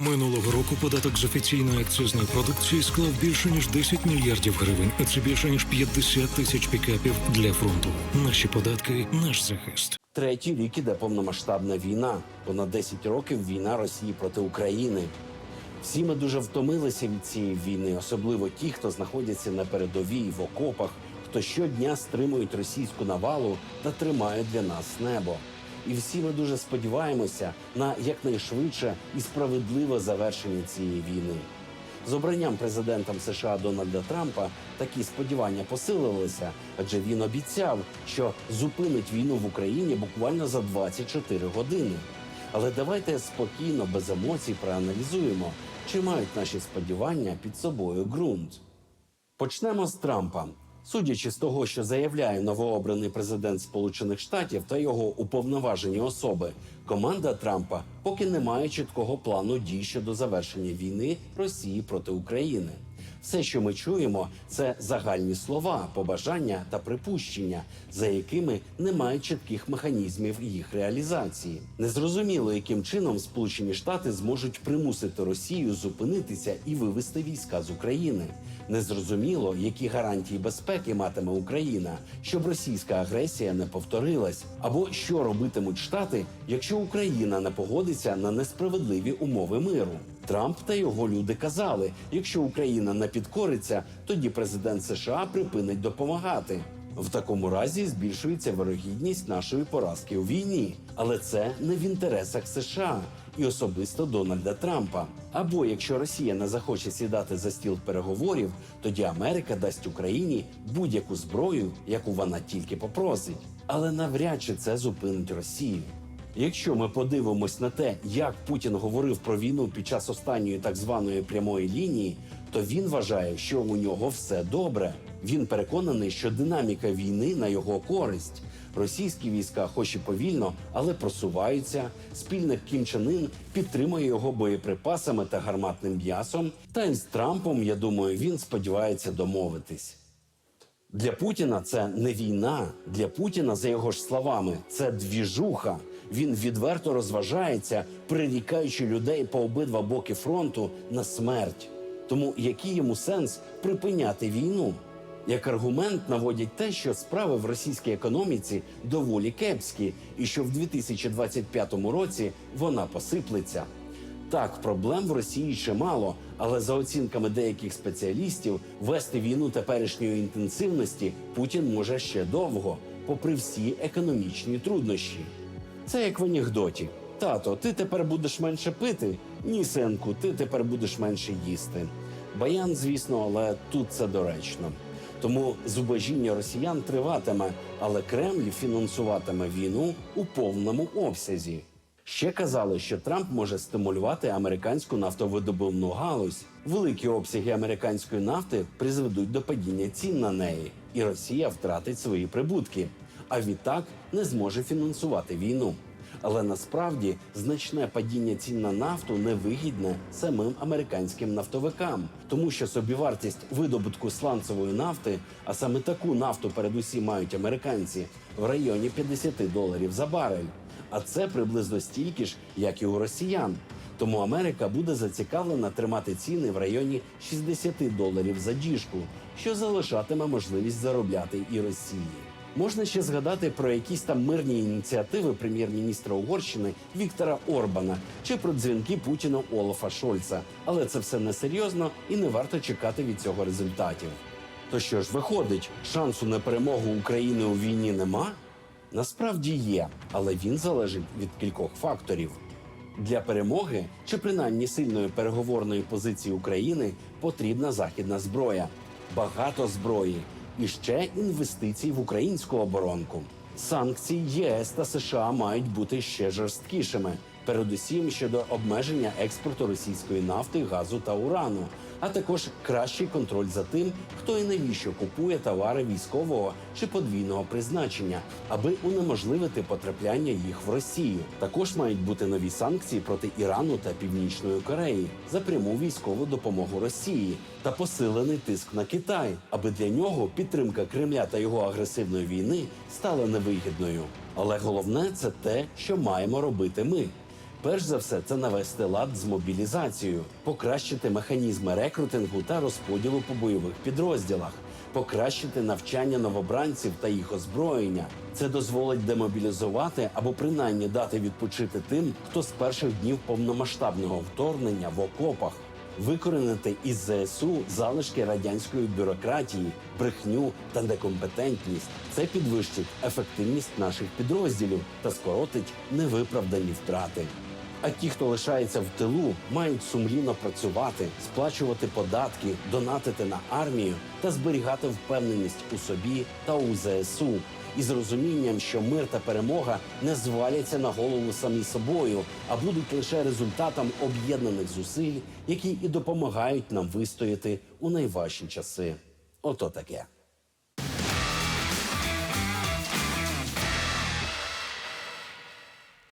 Минулого року податок з офіційної акцизної продукції склав більше ніж 10 мільярдів гривень, а це більше ніж 50 тисяч пікапів для фронту. Наші податки, наш захист. Третій рік іде повномасштабна війна. Понад 10 років війна Росії проти України. Всі ми дуже втомилися від цієї війни, особливо ті, хто знаходяться на передовій в окопах, хто щодня стримують російську навалу та тримають для нас небо. І всі ми дуже сподіваємося на якнайшвидше і справедливе завершення цієї війни. З обранням президентом США Дональда Трампа такі сподівання посилилися, адже він обіцяв, що зупинить війну в Україні буквально за 24 години. Але давайте спокійно, без емоцій, проаналізуємо, чи мають наші сподівання під собою ґрунт. Почнемо з Трампа. Судячи з того, що заявляє новообраний президент Сполучених Штатів та його уповноважені особи, команда Трампа поки не має чіткого плану дій щодо завершення війни Росії проти України. Все, що ми чуємо, це загальні слова, побажання та припущення, за якими немає чітких механізмів їх реалізації. Незрозуміло, яким чином Сполучені Штати зможуть примусити Росію зупинитися і вивести війська з України. Незрозуміло, які гарантії безпеки матиме Україна, щоб російська агресія не повторилась, або що робитимуть штати, якщо Україна не погодиться на несправедливі умови миру. Трамп та його люди казали: якщо Україна не підкориться, тоді президент США припинить допомагати. В такому разі збільшується вирогідність нашої поразки у війні, але це не в інтересах США і особисто Дональда Трампа. Або якщо Росія не захоче сідати за стіл переговорів, тоді Америка дасть Україні будь-яку зброю, яку вона тільки попросить. Але навряд чи це зупинить Росію. Якщо ми подивимось на те, як Путін говорив про війну під час останньої так званої прямої лінії, то він вважає, що у нього все добре. Він переконаний, що динаміка війни на його користь. Російські війська, хоч і повільно, але просуваються. Спільник Кім Чен Ін підтримує його боєприпасами та гарматним м'ясом. Та й з Трампом, я думаю, він сподівається домовитись. Для Путіна це не війна. Для Путіна, за його ж словами, це двіжуха. Він відверто розважається, прирікаючи людей по обидва боки фронту на смерть. Тому який йому сенс припиняти війну? Як аргумент наводять те, що справи в російській економіці доволі кепські, і що в 2025 році вона посиплеться. Так, проблем в Росії чимало, але за оцінками деяких спеціалістів, вести війну теперішньої інтенсивності Путін може ще довго, попри всі економічні труднощі. Це як в анекдоті. Тато, ти тепер будеш менше пити? Ні, синку, ти тепер будеш менше їсти. Баян, звісно, але тут це доречно. Тому зубожіння росіян триватиме, але Кремль фінансуватиме війну у повному обсязі. Ще казали, що Трамп може стимулювати американську нафтовидобувну галузь. Великі обсяги американської нафти призведуть до падіння цін на неї, і Росія втратить свої прибутки, а відтак не зможе фінансувати війну. Але насправді значне падіння цін на нафту невигідне самим американським нафтовикам, тому що собівартість видобутку сланцевої нафти, а саме таку нафту передусім мають американці, в районі 50 доларів за барель. А це приблизно стільки ж, як і у росіян. Тому Америка буде зацікавлена тримати ціни в районі 60 доларів за діжку, що залишатиме можливість заробляти і Росії. Можна ще згадати про якісь там мирні ініціативи прем'єр-міністра Угорщини Віктора Орбана чи про дзвінки Путіна Олафа Шольца, але це все несерйозно і не варто чекати від цього результатів. То що ж виходить, шансу на перемогу України у війні нема? Насправді є, але він залежить від кількох факторів. Для перемоги чи принаймні сильної переговорної позиції України потрібна західна зброя, багато зброї і ще інвестицій в українську оборонку. Санкції ЄС та США мають бути ще жорсткішими, передусім щодо обмеження експорту російської нафти, газу та урану, а також кращий контроль за тим, хто і навіщо купує товари військового чи подвійного призначення, аби унеможливити потрапляння їх в Росію. Також мають бути нові санкції проти Ірану та Північної Кореї за пряму військову допомогу Росії та посилений тиск на Китай, аби для нього підтримка Кремля та його агресивної війни стала невигідною. Але головне це те, що маємо робити ми. Перш за все, це навести лад з мобілізацією, покращити механізми рекрутингу та розподілу по бойових підрозділах, покращити навчання новобранців та їх озброєння. Це дозволить демобілізувати або принаймні дати відпочити тим, хто з перших днів повномасштабного вторгнення в окопах. Викоренити із ЗСУ залишки радянської бюрократії, брехню та некомпетентність. Це підвищить ефективність наших підрозділів та скоротить невиправдані втрати. А ті, хто лишається в тилу, мають сумлінно працювати, сплачувати податки, донатити на армію та зберігати впевненість у собі та у ЗСУ із розумінням, що мир та перемога не зваляться на голову самі собою, а будуть лише результатом об'єднаних зусиль, які і допомагають нам вистояти у найважчі часи. Ото таке.